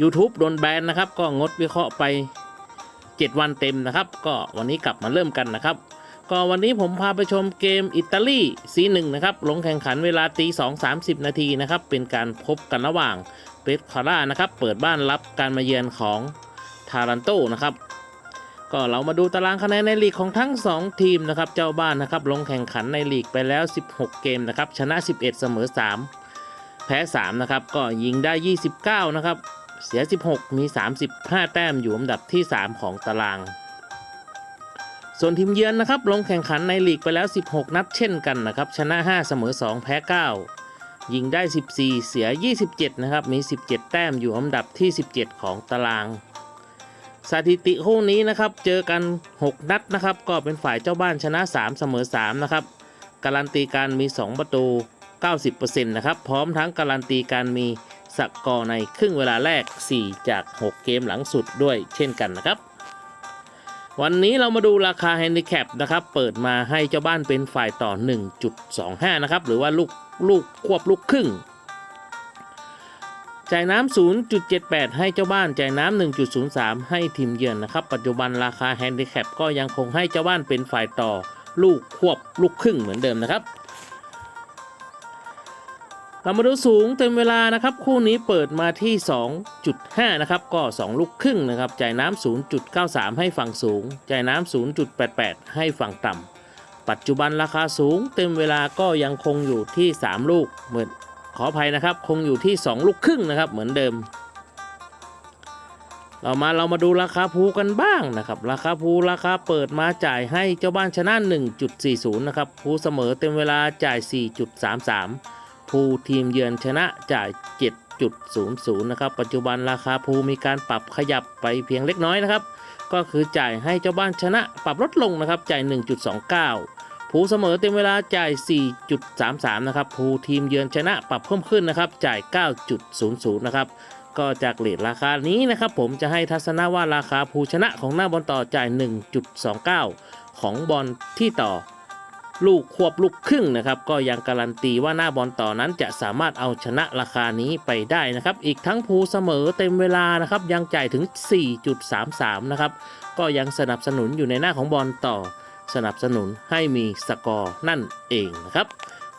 YouTube โดนแบนนะครับ ก็งดวิเคราะห์ไป 7 วันเต็มนะครับ ก็วันนี้กลับมาเริ่มกันนะครับ ก็วันนี้ผมพาไปชมเกมอิตาลี C1 นะครับ ลงแข่งขันเวลาตี2 30นาทีนะครับ เป็นการพบกันระหว่างเปสคาร่านะครับ เปิดบ้านรับการมาเยือนของทารันโตนะครับ ก็เรามาดูตารางคะแนนในลีกของทั้ง 2 ทีมนะครับ เจ้าบ้านนะครับ ลงแข่งขันในลีกไปแล้ว 16 เกมนะครับ ชนะ 11 เสมอ 3 แพ้ 3 นะครับ ก็ยิงได้ 29 นะครับ เสีย 16 มี 35 แต้มอยู่อันดับที่ 3 ของตาราง ส่วนทีมเยือนนะครับลงแข่งขันในลีกไปแล้ว 16 นัดเช่นกันนะครับ ชนะ 5 เสมอ 2 แพ้ 9 ยิงได้ 14 เสีย 27 นะครับ มี 17 แต้มอยู่อันดับที่ 17 ของตาราง สถิติคู่นี้นะครับเจอกัน 6 นัดนะครับ ก็เป็นฝ่ายเจ้าบ้านชนะ 3 เสมอ 3 นะครับ การันตีการมี 2 ประตู 90%นะครับ พร้อมทั้งการันตีการมี สกอร์ในครึ่งเวลาแรก 4 จาก 6 เกมหลังสุดด้วยเช่นกันนะครับ วันนี้เรามาดูราคาแฮนดิแคปนะครับ เปิดมาให้เจ้าบ้านเป็นฝ่ายต่อ 1.25 นะครับ หรือว่าลูกลูกควบลูกครึ่ง จ่ายน้ำ 0.78 ให้เจ้าบ้าน จ่ายน้ำ 1.03 ให้ทีมเยือนนะครับ ปัจจุบันราคาแฮนดิแคปก็ยังคงให้เจ้าบ้านเป็นฝ่ายต่อ ลูกควบลูกครึ่งเหมือนเดิมนะครับ เรามาดูสูงเต็มเวลานะครับ คู่นี้เปิดมาที่ 2.5 นะครับ ก็ 2 ลูกครึ่งนะครับจ่ายน้ำ0.93 ให้ฝั่งสูงจ่ายน้ำ0.88 ให้ฝั่งต่ำปัจจุบันราคาสูงเต็มเวลาก็ยังคงอยู่ที่ 3 ลูกเหมือนขออภัยนะครับ คงอยู่ที่ 2 ลูกครึ่งนะครับ เหมือนเดิม เรามาเรามาดูราคาภูกันบ้างนะครับ ราคาภูราคาเปิดมาจ่ายให้เจ้าบ้านชนะ 1.40 นะครับภูเสมอเต็มเวลาจ่าย 4.33 ภูทีมเยือนชนะจ่าย 7.00 นะครับ ปัจจุบันราคาภูมีการปรับขยับไปเพียงเล็กน้อยนะครับ ก็คือจ่ายให้เจ้าบ้านชนะปรับลดลงนะครับ จ่าย 1.29 ภูเสมอเต็มเวลาจ่าย 4.33 นะครับ ภูทีมเยือนชนะปรับเพิ่มขึ้นนะครับ จ่าย 9.00 นะครับก็จากเลทราคานี้นะครับผมจะให้ทัศนะว่าราคาภูชนะของหน้าบอลต่อจ่าย 1.29 ของบอลที่ต่อ ลูกควบลูกครึ่งนะครับ ก็ยังการันตีว่าหน้าบอลต่อนั้นจะสามารถเอาชนะราคานี้ไปได้นะครับ อีกทั้งภูเสมอเต็มเวลานะครับ ยังจ่ายถึง 4.33 นะครับ ก็ยังสนับสนุนอยู่ในหน้าของบอลต่อ สนับสนุนให้มีสกอร์นั่นเองนะครับ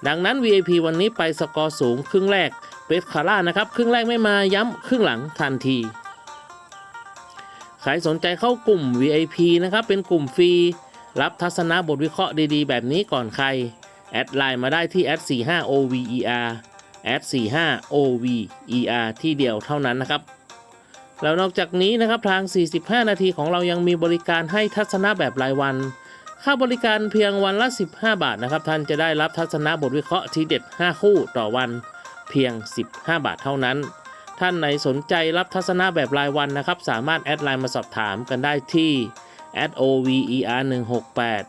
ดังนั้น VIP วันนี้ไปสกอร์สูงครึ่งแรกเปสคาร่านะครับ ครึ่งแรกไม่มาย้ำครึ่งหลังทันทีใครสนใจเข้ากลุ่ม VIP นะครับ เป็นกลุ่มฟรี รับทัศนะบทวิเคราะห์ดีๆ แบบนี้ก่อนใคร แอดไลน์มาได้ที่ @45 OVER @45 OVER ที่เดียวเท่านั้นนะครับ แล้วนอกจากนี้นะครับทาง 45 นาทีของเรายังมีบริการให้ทัศนะแบบรายวัน ค่าบริการเพียงวันละ 15 บาทนะครับ ท่านจะได้รับทัศนะบทวิเคราะห์ทีเด็ด 5 คู่ต่อวันเพียง 15 บาทเท่านั้น ท่านไหนสนใจรับทัศนะแบบรายวันนะครับ สามารถแอดไลน์มาสอบถามกันได้ที่ @over 168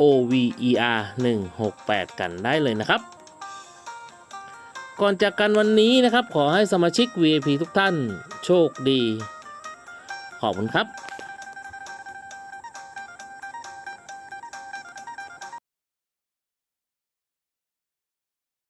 @over 168กันได้เลยนะครับ ก่อนจากกันวันนี้นะครับ ขอให้สมาชิก VIP ทุกท่านโชคดี ขอบคุณครับ